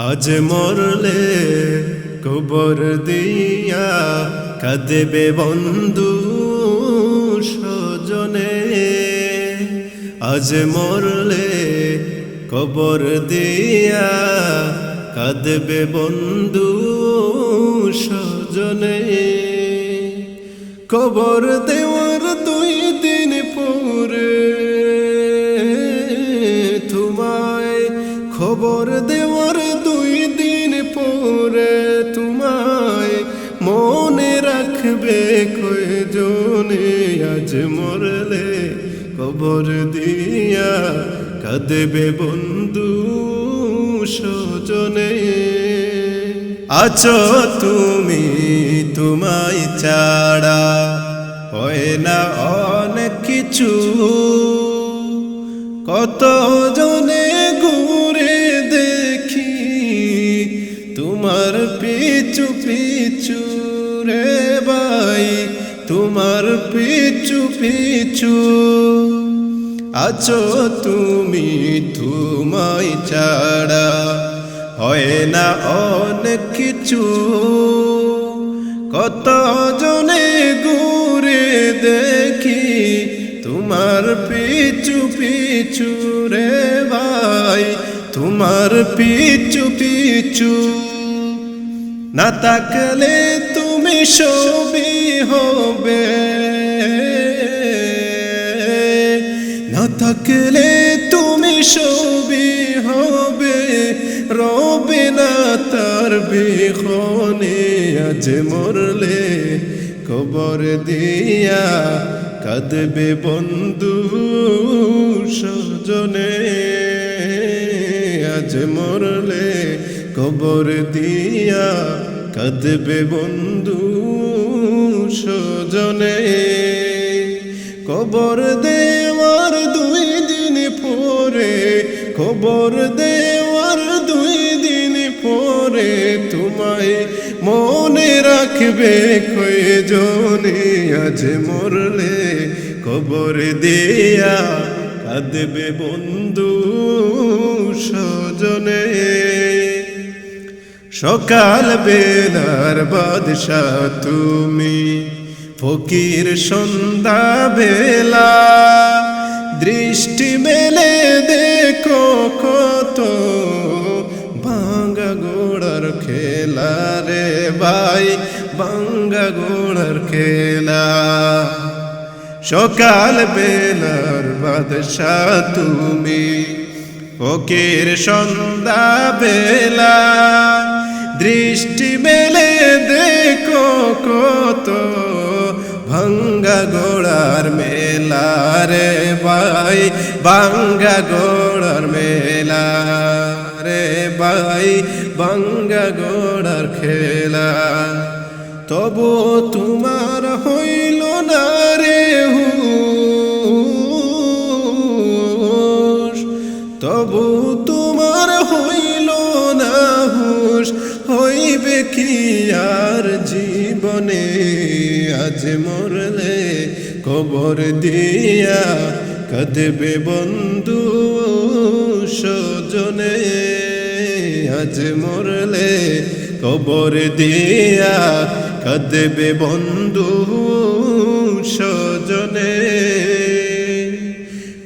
আজ মরলে কবর দিয়া কাঁদবে বন্ধু সজনে আজ মরলে কবর দিয়া কাঁদবে বন্ধু সজনে কবর দেওয়ার দুই দিন পরে তোমায় খবর দেওয়ার তোমায় মনে রাখবে কয়জনে আজ মরলে কবর দিয়া কাঁদবে বন্ধু সজনে। আছো তুমি তোমায় ছাড়া হয় না অনেক কিছু। কত রে ভাই, তোমার পিছু পিছু। আছো তুমি তোমায় ছাড়া, হয় না অনেক কিছু। কত জনে ঘুরে দেখি তোমার পিছু পিছু রে ভাই, তোমার পিছু পিছু। না তাকলে তুমি সবই হবে। না থাকলে তুমি সবই হবে। রবে না তার বিখনে আজ মরলে, কবর দিয়া কাঁদবে বন্ধু সজনে। আজ মরলে, কবর দিয়া কাঁদবে বন্ধু সজনে কবর দেওয়ার দুই দিন পরে, খবর দেওয়ার দুই দিন পরে, তোমায় মনে রাখবে কয়জনে, আজ মরলে কবর দেয়া কাঁদবে বন্ধু সকাল বেলার বাদশাহ তুমি ফকির সন্ধ্যা বেলা। দৃষ্টি মেলে দেখো কত ভাঙ্গা গোড়ার খেলা রে ভাই, ভাঙ্গা গোড়ার খেলা। সকাল বেলার বাদশাহ তুমি ফকির সন্ধ্যা বেলা। দৃষ্টি মেলে দেখো কত ভাঙ্গা গোড়ার মেলা রে ভাই, ভাঙ্গা গোড়ার মেলা রে ভাই, ভাঙ্গা গোড়ার খেলা। তবু তোমার হইল কি আর জীবনে আজ মরলে কবর দিয়া কদবে বন্ধু সজনে? আজ মরলে কবর দিয়া কদবে বন্ধু সজনে?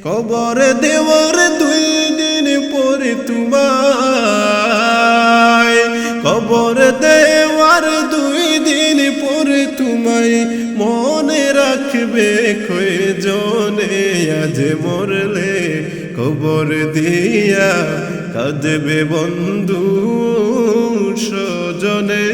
কবর দেওয়ার দুই দিন পরে তোমায় কবর দেওয়ার দুই দিন পরে তোমায় মনে রাখবে কয়ে জনে আজ মরলে কবর দিয়া কাঁদবে বন্ধু স্বজনে